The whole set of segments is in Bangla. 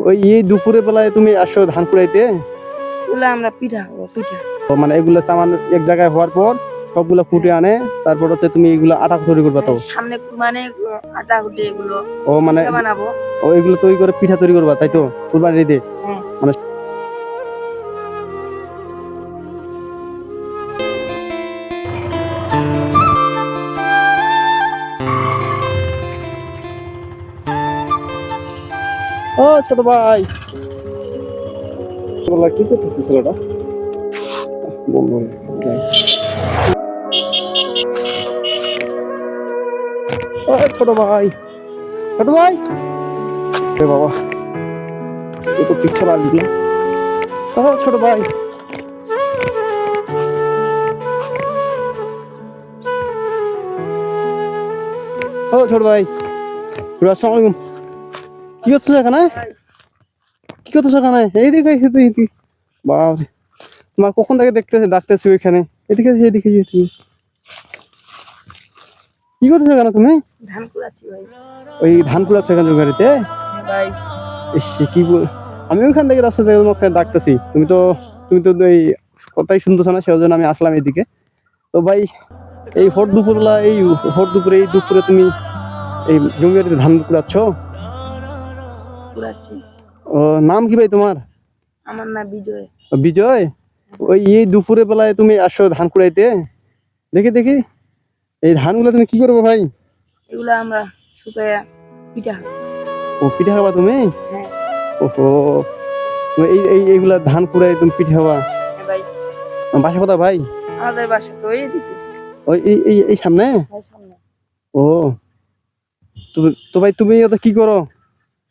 ওই এই দুপুরে বেলায় তুমি আসো ধান কুড়াইতে? এগুলো আমরা পিঠা খাব পিঠা। মানে এগুলো এক জায়গায় হওয়ার পর সবগুলো ফুটে আনে তারপর হচ্ছে তুমি এগুলো আটা তৈরি করবে তো? সামনে মানে আটা ফুটে এগুলো ও মানে বানাবো। ও এগুলো তৈরি করে পিঠা তৈরি করবা তাই তো? কুরবানির ঈদে? হ্যাঁ। ও ছোট ভাই। বলা কি করতেছিস ছেলেটা? বলব ছোট ভাই। ছোট ভাই। এ বাবা এ তো আসবে ও ছোট ভাই। ও ছোট ভাই। আসসালামু আলাইকুম। কি এখানে? কি এখানে? এইদিকে তোমার কখন থেকে দেখতেছি ডাকতেছি ওইখানে। এদিকে এদিকে কি করছ এখানে তুমি? ধান কুড়াচ্ছি ভাই। ওই ধান কুড়াচ্ছ এখানে গাড়িতে ভাই। কি বল আমি ওইখান থেকে রাস্তা থেকে তোমাকে ডাকতেছি। তুমি তো তুমি তো এই কথাই শুনতেছ না সেই জন্য আমি আসলাম এদিকে। তো ভাই এই হট দুপুরলা এই হট দুপুরে এই দুপুরে তুমি এই জমি ধান কুড়াচ্ছ? কুড়াচ্ছি ও নাম কি ভাই তোমার? আমার না বিজয়। বিজয়? ওই এই দুপুরে বেলায় তুমি আসো ধান কুড়াইতে। দেখি দেখি। এই ধানগুলো তুমি কি করবে ভাই? এগুলো আমরা শুকাইয়া পিঠা ও পিঠা খাবা তুমি? হ্যাঁ। ওহো। এই এই এইগুলা ধান কুড়াই তুমি পিঠা খাবা? হ্যাঁ ভাই। বাসা কথা ভাই? আমাদের বাসা তো এদিকে ওই এই এই এই সামনে? ভাই সামনে। ও। তো ভাই তুমি এটা কি করো?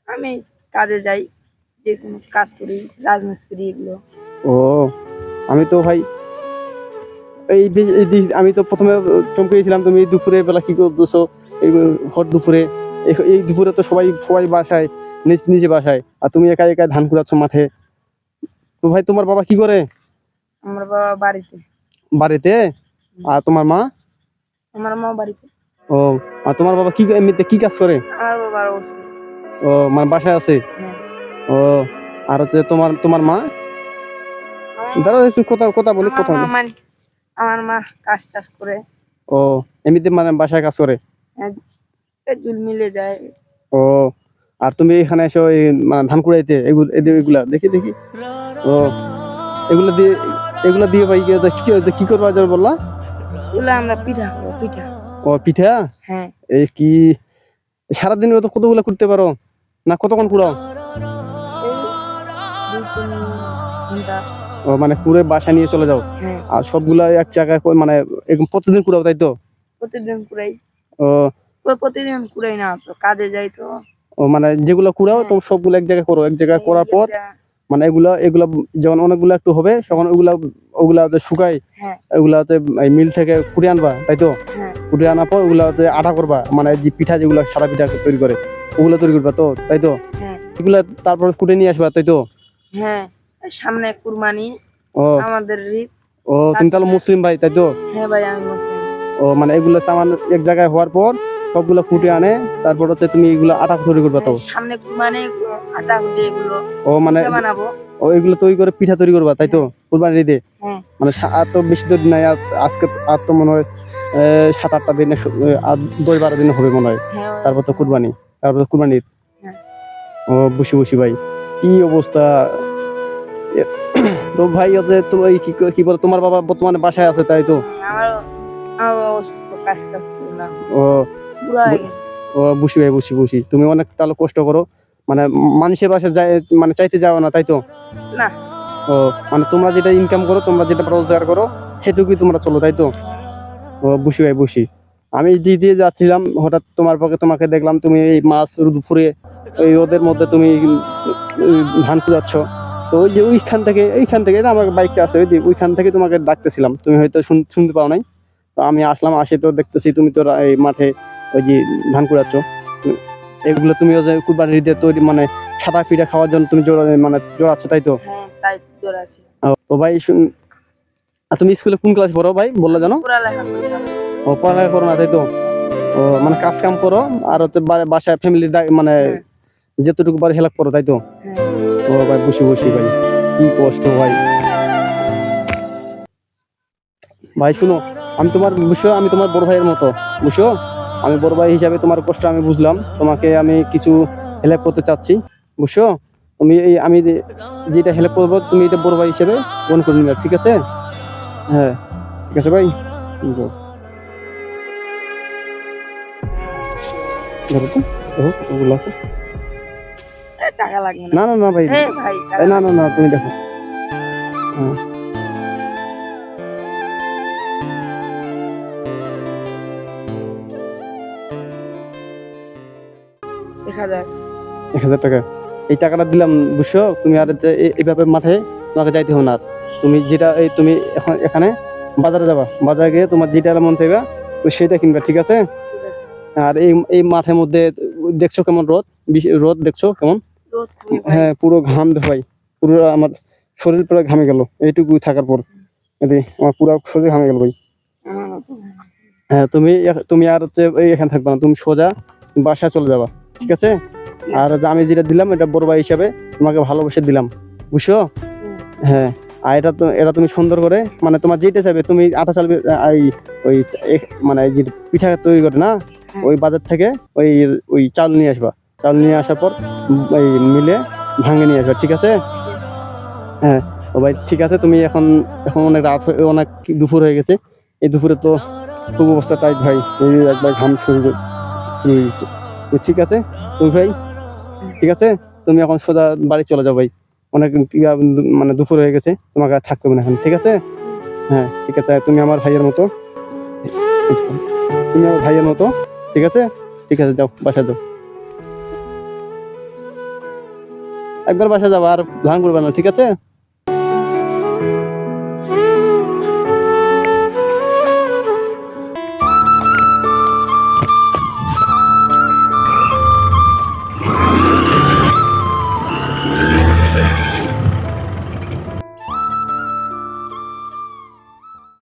আমি কাজে যাই যে কোনো কাজ করি রাজমিস্ত্রি এগুলো। ও আমি তো ভাই এই আমি তো প্রথমে চমকে গেছিলাম তুমি দুপুরে বেলা কি করতেছো? এই হট দুপুরে এই- এই দুপুরে তো সবাই সবাই বাসায় নিজ নিজে বাসায় আর তুমি একা একা ধান কুড়াচ্ছ মাঠে। তো ভাই তোমার বাবা কি করে? আমার বাবা বাড়িতে। বাড়িতে? আর তোমার মা? আমার মা বাড়িতে। ও আর তোমার বাবা কি এমনিতে কি কাজ করে? আমার বাবার ওষুধ। ও মানে বাসায় আছে? হ্যাঁ। ও আর হচ্ছে তোমার তোমার মা? দাঁড়াও একটু কথা কথা বলি কথা বলি। মানে আমার মা কাজ টাজ করে। ও এমনিতে মানে বাসায় কাজ করে? জুল মিলে যায়। ও আর তুমি এখানে এসে ওই মানে ধান কুড়াইতে এগুলো দেখি দেখি। ও এগুলো দিয়ে এগুলো দিয়ে ভাই কি কি- কি করবা যাবে বললা? এগুলো আমরা পিঠা পিঠা। ও পিঠা? হ্যাঁ। এই কি সারাদিন তো কতগুলো করতে পারো? না কতক্ষণ ঘণ্টা ও মানে কুড়ে বাসা নিয়ে চলে যাও। হ্যাঁ। আর সবগুলা এক জায়গায় মানে এরকম প্রতিদিন কুড়াও তাই তো? প্রতিদিন কুড়াই ও। প্রতিদিন কুড়াই না তো কাজে যাই তো। ও মানে যেগুলো কুড়াও তো সবগুলো এক জায়গায় করো এক জায়গায় করার পর মানে এগুলো এগুলো যখন অনেকগুলো একটু হবে তখন ওগুলা ওগুলা শুকাই হ্যাঁ। ওগুলা হচ্ছে এই মিল থেকে কুড়ে আনবা তাই তো? হ্যাঁ। কুড়ে আনার পর ওগুলা হচ্ছে আটা করবা মানে যে পিঠা যেগুলো সারা পিঠা তৈরি করে ওগুলো তৈরি করবা তো তাই তো? হ্যাঁ। এগুলা তারপর কুটে নিয়ে আসবা তাই তো? হ্যাঁ সামনে কুরবানি ও। আমাদের ও তুমি তাহলে মুসলিম ভাই তাই তো? হ্যাঁ ভাই আমি মুসলিম। ও মানে এগুলো সামান এক জায়গায় হওয়ার পর সবগুলো ফুটে আনে তারপর হচ্ছে তুমি এগুলো আটা তৈরি করবা তো? সামনে কুরবানি আটা উঠে এগুলো ও মানে বানাবো। ও এগুলো তৈরি করে পিঠা তৈরি করবা তাই তো? কুরবানির ঈদে? হ্যাঁ। মানে আর তো বেশি দিন নাই আজকে আর তো মনে হয় সাত আটটা দিনে দশ বারো দিনে হবে মনে হয়। হ্যাঁ তারপর তো কুরবানি। তারপর তো কুরবানি হ্যাঁ। ও বসি বসি ভাই কি অবস্থা? তো ভাই হচ্ছে তোমার কি কি বলে তোমার বাবা বর্তমানে বাসায় আছে তাই তো? ও গেছে ও বুঝি ভাই বুঝি বুঝি তুমি অনেক তাহলে কষ্ট করো। মানে মানুষের বাসায় যায় মানে চাইতে যাও না তাই তো? না। ও মানে তোমরা যেটা ইনকাম করো তোমরা যেটা রোজগার করো সেটুকুই তোমরা চলো তাই তো? ও বুঝি ভাই বুঝি আমি দিয়ে দিয়ে যাচ্ছিলাম হঠাৎ তোমার পক্ষে তোমাকে দেখলাম তুমি এই মাছ দুপুরে ওই রোদের মধ্যে তুমি ধান কুড়াচ্ছ। তো ওই যে ওইখান থেকে এইখান থেকে আমার বাইকটা আছে ওই যে ওইখান থেকে তোমাকে ডাকতেছিলাম। তুমি হয়তো শুন- শুনতে পাও নাই। তো আমি আসলাম আসে তো দেখতেছি তুমি তো এই মাঠে ওই যে ধান কুড়াচ্ছ। এগুলো তুমি ওই যে কুরবানির ঈদে তৈরি মানে সাদা পিঠা খাওয়ার জন্য তুমি জোড়া মানে জোড়াচ্ছ তাই তো? হ্যাঁ তাই ও, তো ভাই শুন- আর তুমি স্কুলে কোন ক্লাস পড়ো ভাই? বললে জানো? ও পড়ালেখা করো না তাই তো? ও মানে কাজ কাম করো আর হচ্ছে বাসায় ফ্যামিলি মানে যেতটুকু বার হেল্প করো তাই তো? হ্যাঁ। ও ভাই বসে বসে ভাই। কি কষ্ট ভাই। ভাই শুনো আমি তোমার বুঝছ আমি তোমার বড় ভাইয়ের মতো বুঝছ? আমি বড় ভাই হিসাবে তোমার কষ্ট আমি বুঝলাম। তোমাকে আমি কিছু হেল্প করতে চাচ্ছি বুঝছ? তুমি এই আমি যেটা হেল্প করব তুমি এটা বড় ভাই হিসেবে মনে করে নিবে ঠিক আছে? হ্যাঁ ঠিক আছে ভাই? ধরো ধরো তো। দেখো আছে। টাকা লাগবে না। না না ভাই। না না না তুমি দেখো। হ্যাঁ। এক হাজার। টাকা। এই টাকাটা দিলাম বুঝছ? তুমি আর এইভাবে মাঠে তোমাকে যাইতে হবে না। তুমি যেটা এই তুমি এখন এখানে বাজারে যাবা। বাজারে গিয়ে তোমার যেটা মন চাইবা তুমি সেটা কিনবা ঠিক আছে? আর এই এই মাঠের মধ্যে দেখছ কেমন রোদ? রোদ দেখছ কেমন? হ্যাঁ পুরো ঘাম ভাই। পুরো আমার শরীর পুরো ঘামে গেল এইটুকু থাকার পর। আমার পুরো শরীর ঘামে গেল ভাই। হ্যাঁ তুমি তুমি আর হচ্ছে এই এখানে থাকবে না তুমি সোজা বাসায় চলে যাবা ঠিক আছে? আর আমি যেটা দিলাম এটা বড় ভাই হিসাবে তোমাকে ভালোবেসে দিলাম বুঝছ? হ্যাঁ। আর এটা তো এটা তুমি সুন্দর করে মানে তোমার যেটা চাইবে তুমি আটা এই ওই মানে যে পিঠা তৈরি করে না হ্যাঁ। ওই বাজার থেকে ওই ওই চাল নিয়ে আসবা। চাল নিয়ে আসার পর ওই মিলে ভাঙে নিয়ে আসবা ঠিক আছে? হ্যাঁ ও ভাই ঠিক আছে তুমি এখন এখন অনেক রাত হয়ে- অনেক দুপুর হয়ে গেছে। এই দুপুরে তো খুব অবস্থা টাইট ভাই। এই একবার ঘাম শুরু ঠিক আছে তুই ভাই ঠিক আছে? তুমি এখন সোজা বাড়ি চলে যাও ভাই। অনেক মানে দুপুর হয়ে গেছে, তোমাকে আর থাকতে হবে না এখন, ঠিক আছে? হ্যাঁ ঠিক আছে, তুমি আমার ভাইয়ের মতো। তুমি আমার ভাইয়ের মতো, ঠিক আছে? ঠিক আছে, যাও বাসা যাও। একবার বাসা যাব আর ভাঙ করবে না, ঠিক আছে?